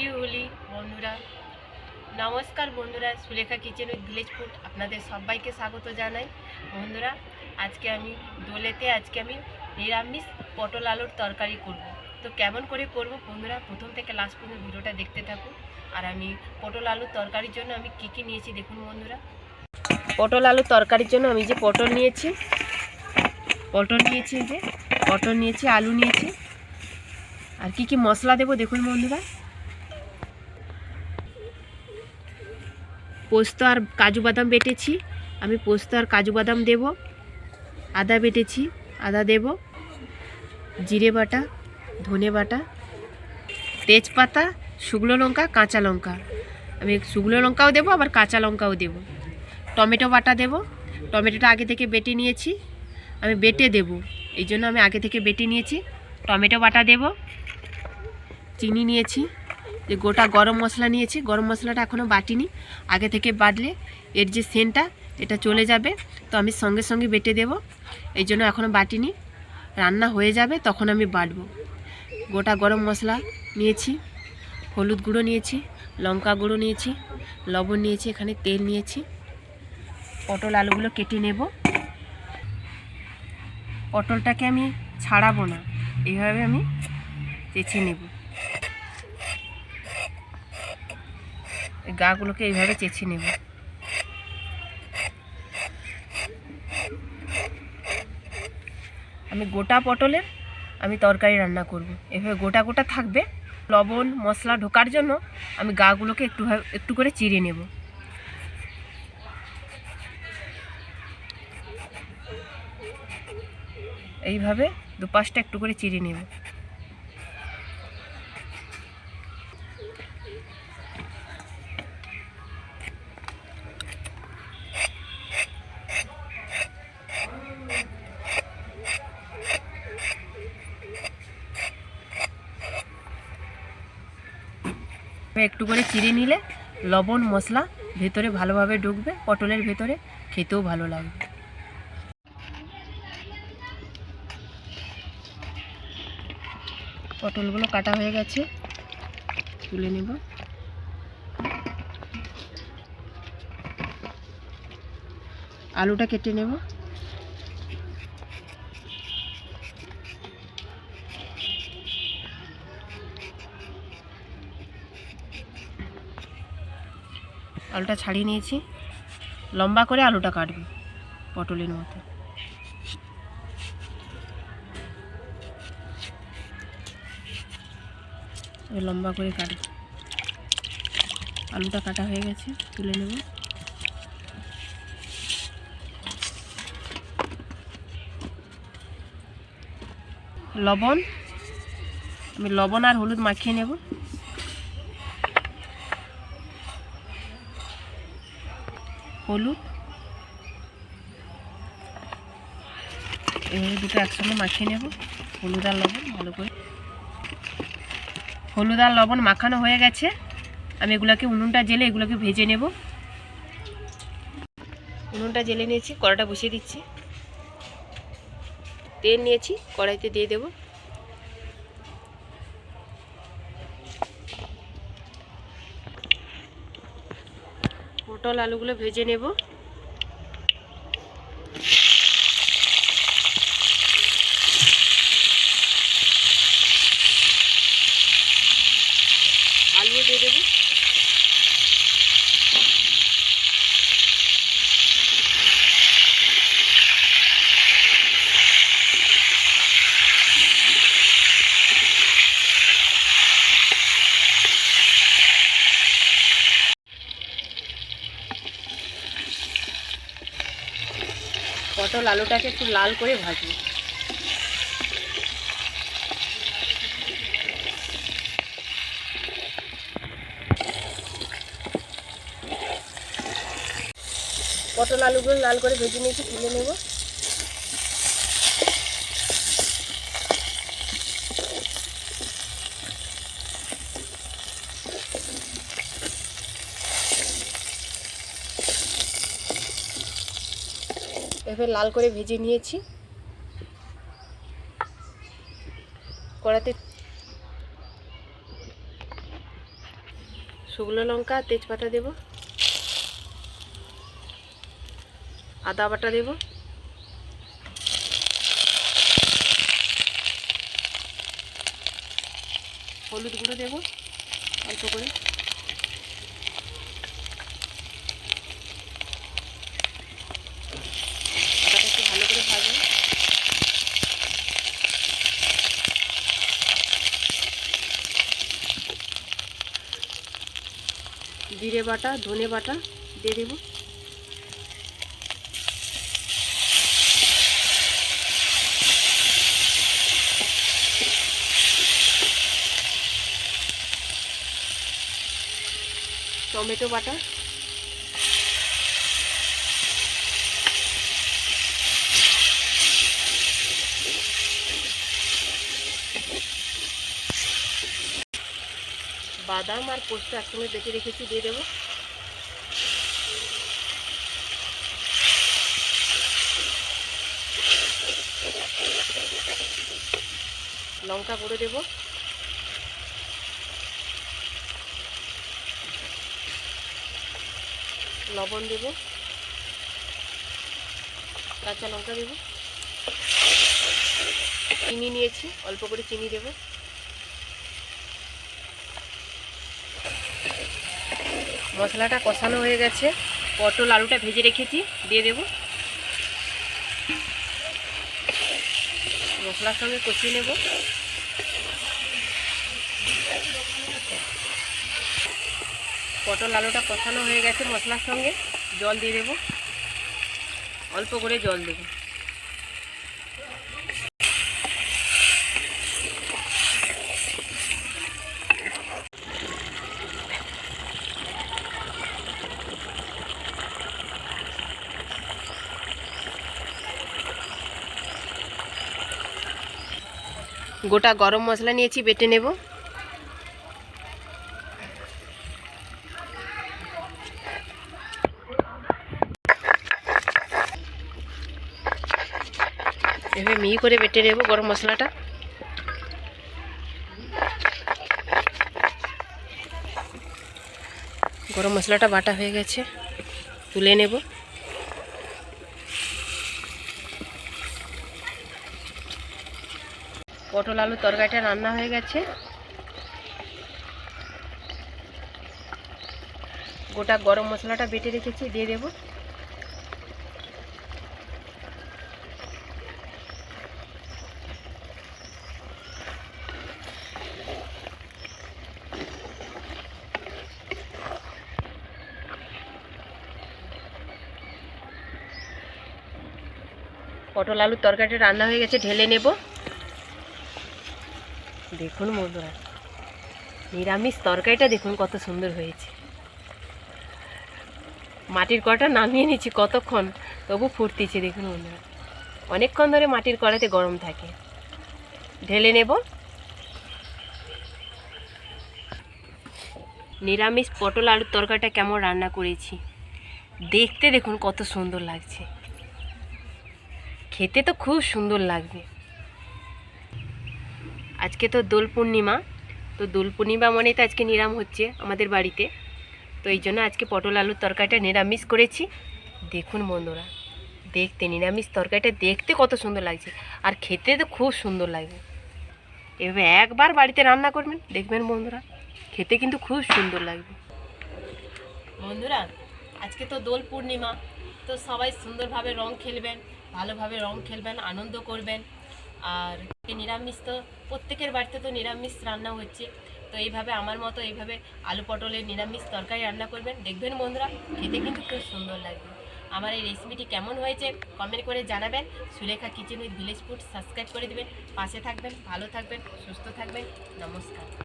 Happy Holi বন্ধুরা নমস্কার বন্ধুরা, Sulekha kitchen with village food আপনাদের সবাইকে স্বাগত জানাই। বন্ধুরা, আজকে আমি দোলেতে, আজকে আমি নিরামিষ পটল আলুর তরকারি করব। তো কেমন করে করব বন্ধুরা, প্রথম থেকে লাস্ট পর্যন্ত ভিডিওটা দেখতে থাকুন। আর আমি পটল আলুর তরকারির জন্য আমি কি কি নিয়েছি দেখুন বন্ধুরা। পটল আলুর তরকারির জন্য আমি যে পটল নিয়েছি পটল নিয়েছি যে, পটল নিয়েছি, আলু নিয়েছি। আর কি কি মশলা দেবো দেখুন বন্ধুরা। পোস্ত আর কাজু বাদাম বেটেছি। আমি পোস্ত আর কাজু বাদাম দেব। আদা বেটেছি, আদা দেব। জিরে বাটা, ধনে বাটা, তেজপাতা, শুকনো লঙ্কা, কাঁচা লঙ্কা। আমি শুকনো লঙ্কাও দেবো, আবার কাঁচা লঙ্কাও দেব। টমেটো বাটা দেব। টমেটোটা আগে থেকে বেটে নিয়েছি। আমি বেটে দেব। এই জন্য আমি আগে থেকে বেটে নিয়েছি। টমেটো বাটা দেব। চিনি নিয়েছি। যে গোটা গরম মশলা নিয়েছি, গরম মশলাটা এখনও বাটিনি। আগে থেকে বাটলে এর যে সেন্টটা, এটা চলে যাবে। তো আমি সঙ্গে সঙ্গে বেটে দেব। এই জন্য এখনও বাটিনি। রান্না হয়ে যাবে, তখন আমি বাটবো। গোটা গরম মশলা নিয়েছি, হলুদ গুঁড়ো নিয়েছি, লঙ্কা গুঁড়ো নিয়েছি, লবণ নিয়েছি, এখানে তেল নিয়েছি। পটল আলুগুলো কেটে নেব। পটলটাকে আমি ছাড়াবো না। এইভাবে আমি চেঁচে নেব। গাগুলোকে এইভাবে চেঁচে নেব। আমি গোটা পটলের, আমি তরকারি রান্না করব। এভাবে গোটা গোটা থাকবে। লবণ, মশলা ঢোকার জন্য আমি গাগুলোকে একটু একটু করে চিড়ে নেব। এইভাবে দুপাশটা একটু করে চিড়ে নেব। একটু করে চিড়ে নিলে লবণ, মশলা ভেতরে ভালোভাবে ঢুকবে, পটলের ভেতরে, খেতেও ভালো লাগবে। পটলগুলো কাটা হয়ে গেছে, তুলে নেব। আলুটা কেটে নেব। আলুটা ছাড়িয়ে নিয়েছি। লম্বা করে আলুটা কাটবো পটলের মতো লম্বা করে কাটবো। আলুটা কাটা হয়ে গেছে, তুলে নেব। লবণ, আমি লবণ আর হলুদ মাখিয়ে নেব। হলুদ। এভাবে দুটো একসঙ্গে মাখিয়ে নেব, হলুদ আর লবণ ভালো করে। হলুদ আর লবণ মাখানো হয়ে গেছে। আমি এগুলোকে উনুনটা জেলে এগুলোকে ভেজে নেব। উনুনটা জেলে নিয়েছি, কড়াটা বসিয়ে দিচ্ছি। তেল নিয়েছি, কড়াইতে দিয়ে দেব। পটল আলুগুলো ভেজে নেব আলু দিয়ে দেবো পটল আলুটাকে একটু লাল করে ভাজি পটল আলুগুলো লাল করে ভেজে নিয়েছি তুলে নেব। এবার লাল করে ভেজে নিয়েছি। কড়াতে শুকনো লঙ্কা, তেজপাতা দেব। আদা বাটা দেব। হলুদ গুঁড়ো দেব, অল্প করে আদাটা একটু ভালো করে ভাজবো জিরে বাটা ধনে বাটা দিয়ে দেবো। টমেটো বাটা বাদাম আর পোস্ত একসঙ্গে বেটে রেখেছি, দিয়ে দেবো। লঙ্কা গুঁড়ো দেবো। লবণ দেব। কাঁচা লঙ্কা দেব। চিনি নিয়েছি, অল্প করে চিনি দেব। মশলাটা কষানো হয়ে গেছে। পটল আলুটা ভেজে রেখেছি, দিয়ে দেব। মশলার সঙ্গে কষিয়ে নেব। পটল আলুটা কষানো হয়ে গেছে মশলার সঙ্গে। জল দিয়ে দেবো। অল্প করে জল দেবো। গোটা গরম মশলা নিয়েছি, বেটে নেব। এভাবে মিহি করে বেটে নেব গরম মশলাটা। গরম মশলাটা বাটা হয়ে গেছে, তুলে নেব। পটল আলু তরকারিটা রান্না হয়ে গেছে। গোটা গরম মশলাটা বেটে রেখেছি, দিয়ে দেবো। পটল আলুর তরকারিটা রান্না হয়ে গেছে, ঢেলে নেব। দেখুন বন্ধুরা, নিরামিষ তরকারিটা দেখুন কত সুন্দর হয়েছে। মাটির কড়াটা নামিয়ে নিচ্ছি কতক্ষণ, তবু ফুটতিছে দেখুন বন্ধুরা। অনেকক্ষণ ধরে মাটির কড়াতে গরম থাকে। ঢেলে নেব। নিরামিষ পটল আলুর তরকারিটা কেমন রান্না করেছি, দেখতে দেখুন কত সুন্দর লাগছে। খেতে তো খুব সুন্দর লাগবে আজকে তো দোল পূর্ণিমা, তো দোল পূর্ণিমা মনেই তো আজকে নিরাম হচ্ছে আমাদের বাড়িতে। তো এই জন্য আজকে পটল আলুর তরকারিটা নিরামিষ করেছি। দেখুন বন্ধুরা, দেখতে নিরামিষ তরকারিটা দেখতে কত সুন্দর লাগছে। আর খেতে তো খুব সুন্দর লাগবে এভাবে একবার বাড়িতে রান্না করবেন, দেখবেন বন্ধুরা, খেতে কিন্তু খুব সুন্দর লাগবে। বন্ধুরা, আজকে তো দোল পূর্ণিমা, তো সবাই সুন্দরভাবে রং খেলবেন, ভালোভাবে রং খেলবেন, আনন্দ করবেন। আর নিরামিষ তো প্রত্যেকের বাড়িতে তো নিরামিষ রান্না হচ্ছে। তো এইভাবে আমার মতো এইভাবে আলু পটলের নিরামিষ তরকারি রান্না করবেন। দেখবেন বন্ধুরা, খেতে কিন্তু খুব সুন্দর লাগবে। আমার এই রেসিপিটি কেমন হয়েছে কমেন্ট করে জানাবেন। Sulekha kitchen with village food subscribe করে দেবেন। পাশে থাকবেন, ভালো থাকবেন, সুস্থ থাকবেন। নমস্কার।